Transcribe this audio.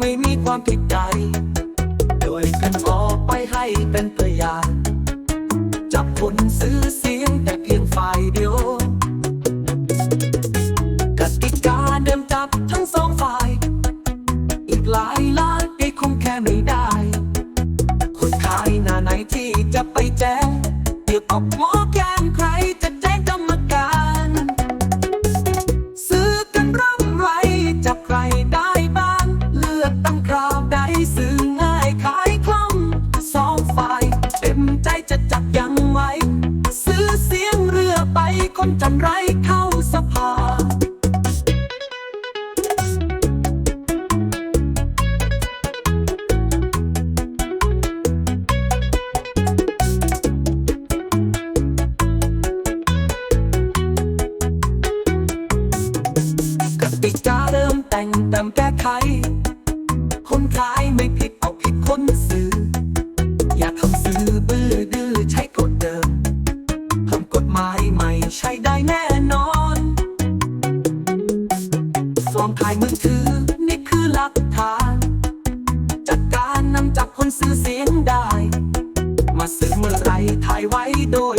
ไม่มีความผิดใด โดยเป็นออไปให้เป็นพยานจับคนซื้อเสียงแต่เพียงฝ่ายเดียวกติกาเดิมจับทั้งสองฝ่าย อีกหลายล้านปีคงแค่ไม่ได้ ตามแต่งเติมแก้ไข คนขายไม่ผิดเอาผิดคนซื้อ อย่าทำซื้อบื้อดื้อใช้กฎเดิมเพิ่มกฎหมายใหม่ใช้ได้แน่นอนสวมถ่ายมือถือนี่คือหลักฐาน จัดการนำจับคนซื้อเสียงได้ มาซื้อเมื่อไรถ่ายไว้โดย